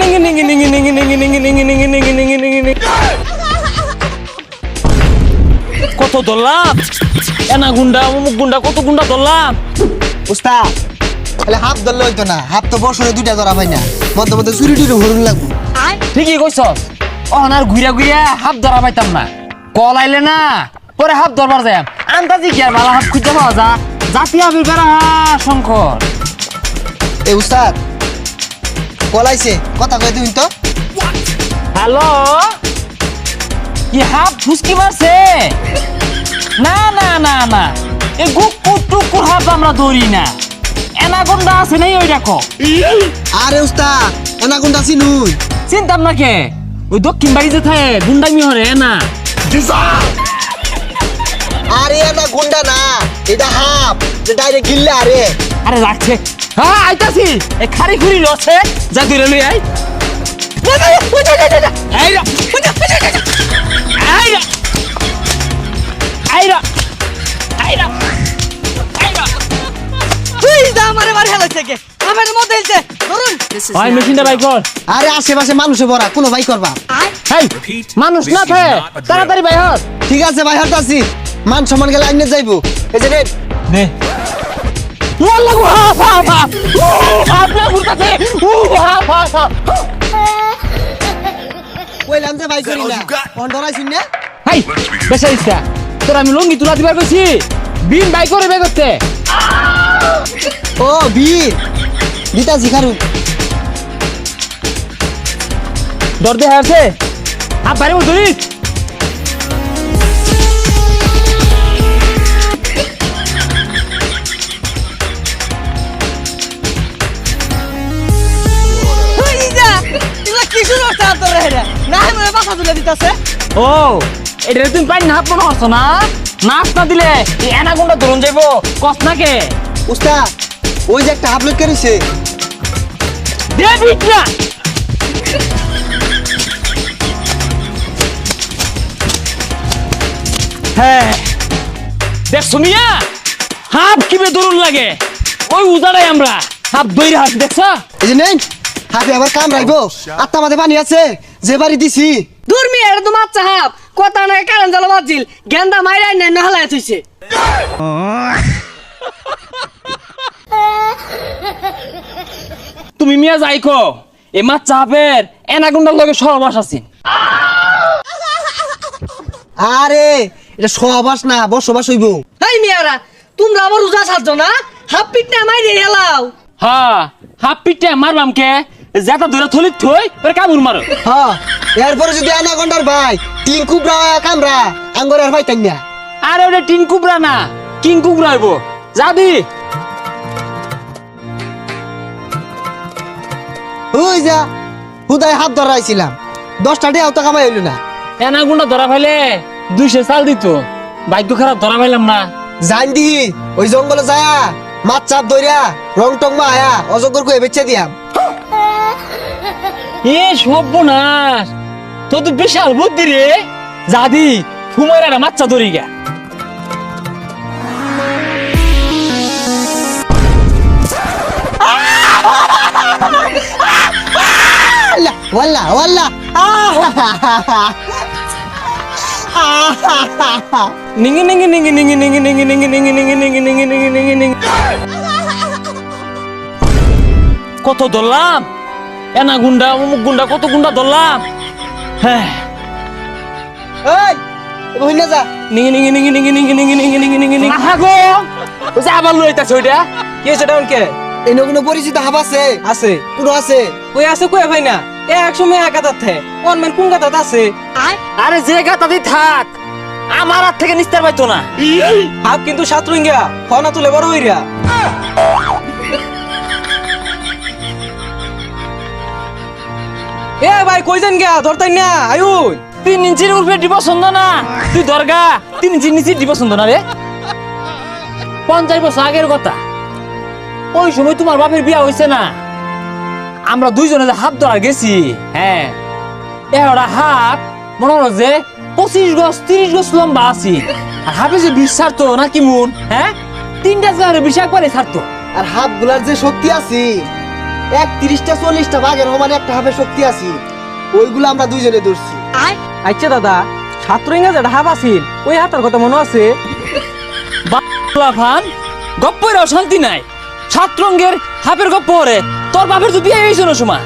নিঙ্গি নিঙ্গি নিঙ্গি নিঙ্গি কত ধরলাম এনা গুন্ডা গুন্ডা কত গুন্ডা ধরলাম উস্তাদ ধরলে হইতো না। হাফ তো বছরে দুইটা ধরা পাই না। মধ্যে মধ্যে চুরি টুরি হরুন লাগবো। ঠিকই কইছস। অহন আর ঘুরা ঘুরা হাফ ধরা পাইতাম না। কল আইলে না পরে হাফ ধরবার যায়। আন্দাজি কি আর ভালো হাফ খুঁজে পাওয়া যা জাতি আবির বেড়া শঙ্কর। এ উস্তাদ কলাইছে কথা কয়ে দিন তো। হ্যালো? কি হাত ফুসকি মারছে? না না না না। এ গুকুর টুকুর হাত আমরা ধরি না। এনাগন্ডা আছে নাই ওই দেখো। আরে উস্তাদ এনা কোনটা চিনুই। চিন্তাম না কে? ওই দক্ষিণ বাড়িতে থাকে গুন্ডামি হরে না? আরে এনা গুন্ডা না এটা হাফ ডাইরেক্ট গিল্লা আরে। আরে রাখছে। হ্যাঁ আইতাছি। এ খাড়ি খুড়ি লছে যা দূরে লই আই আরে আশেপাশে মানুষে ভরা কোনো বাই করবা। মানুষ না থাকে। তাড়াতাড়ি বাইর ঠিক আছে ভাই বাইর আছি মান সম্মান গেলে আইনে যাইবো। এই যে নে। والله وهاب هاب هاب لا غرفتي وهاب هاب কইলাম ভাই করি ফোন ধরাইছিস না? হাই বেসাইস্তা তোর আমি লঙ্গি তুলা দিবার কইছি। বিন ভাই করে বে করতে। ও বিন। দিতা জিখারু। দর দে হারছে। আপ বারে উঠুরিস না তুলে দিতাছে। ও এটা তুমি পাই না হাত মনে হচ্ছ না? নাচ না দিলে এনাগুন্ডা ধরুন যাইবো। কস না কে? উস্তাদ ওই যে একটা আপলোড করেছে। দে বিট না হ্যাঁ। দেখ শুনিয়া হাফ কিবে দরুন লাগে। ওই উজাড়াই আমরা। হাফ দইরে হাত দেখছ? এই যে নেন হাতে আবার কাম রাখব আত্মা মাঝে পানি আছে। যে বাড়ি দিছি। দূর মি এর তো মাছ হাপ। কথা না কারণ জ্বালা বাজিল। গেন্দা মাইরাই নাই নহলাই থইছে। তুমি মিয়া যাইকো এ মাছ চাপের এনাগুন্ডার লগে সহবাস আছেন আরে এটা সহবাস না বসবাস হইব। এই মিয়ারা তোমরা আবার উজা সাজছ না? হাফ পিট না মাইরে হেলাও। হ্যাঁ হাফ পিটে মারবাম কে? যেটা ধরে থলিত থই পরে কামুর মারো। হ্যাঁ এরপরে যদি আনা ঘণ্টার ভাই তিন কুবরা কামরা আঙ্গর আর ভাই তাই না আরে ওটা টিন কুবরা না কিং কুবরা হইব। যাবি ওই যা হুদায় হাত ধরাইছিলাম। দশটা টাকা তো কামাই হইল না। এনাগুন্ডা ধরা পাইলে দুইশো চাল দিত। ভাগ্য খারাপ ধরা পাইলাম না। জান দি ওই জঙ্গলে যায়া মাছ চাপ ধরিয়া রং টং মা আয়া অজগর কয়ে বেচে দিয়াম। এ সর্বনাশ তো তো বিশাল বুদ্ধি রে যাদি ফুমাইরা না মাচ্চা ধরি গা আল্লাহ ওয়াল্লাহ ওয়াল্লাহ নিঙ্গি নিঙ্গি নিঙ্গি নিঙ্গি নিঙ্গি নিঙ্গি নিঙ্গি নিঙ্গি নিঙ্গি নিঙ্গি নিঙ্গি নিঙ্গি নিঙ্গি নিঙ্গি কত ধরলাম এনা গুন্ডা অমুক গুন্ডা কত গুন্ডা ধরলাম। হ্যাঁ। না যা। গো। ওই যে আবার কি ডাউন কে কোনো পরিচিত হাব আছে? আছে। কোনো আছে? কই আছে কই ভাই না? এ থে। অনমেন কোন আছে? আরে যে থাক আমার হাত থেকে নিস্তার পাইতো না। হাফ কিন্তু সাতরুঙ্গিয়া ফনা তুলে বড় হইরা। এ ভাই কই যান গিয়া? ধরতাই না আয়ুন তিন ইঞ্চির উপরে দিব পছন্দ না তুই দরগা তিন ইঞ্চির নিচে দিব পছন্দ না রে। পঞ্চাশ বছর আগের কথা। ওই সময় তোমার বাপের বিয়া হয়েছে না। আমরা দুইজনে যে হাত ধরা গেছি হ্যাঁ। এরা হাত মনে হলো যে পঁচিশ গছ তিরিশ গছ লম্বা আছি। আর হাফে যে বিষ ছাড়তো না কি মন হ্যাঁ? তিনটা জায়গায় বিষ একবারে ছাড়তো। আর হাফগুলার যে শক্তি আছে এক তিরিশটা চল্লিশটা বাঘের সমান একটা হাফের শক্তি আছি। ওইগুলো আমরা দুইজনে ধরছি। আচ্ছা দাদা ছাত্র ইংরেজ একটা হাফ আছিল ওই হাতার কথা মনে আছে? বাংলা ফান গপ্পের শান্তি নাই। ছাত্রঙ্গের হাপের গপ্প তোর বাপের তো বিয়ে হয়েছিল সময়।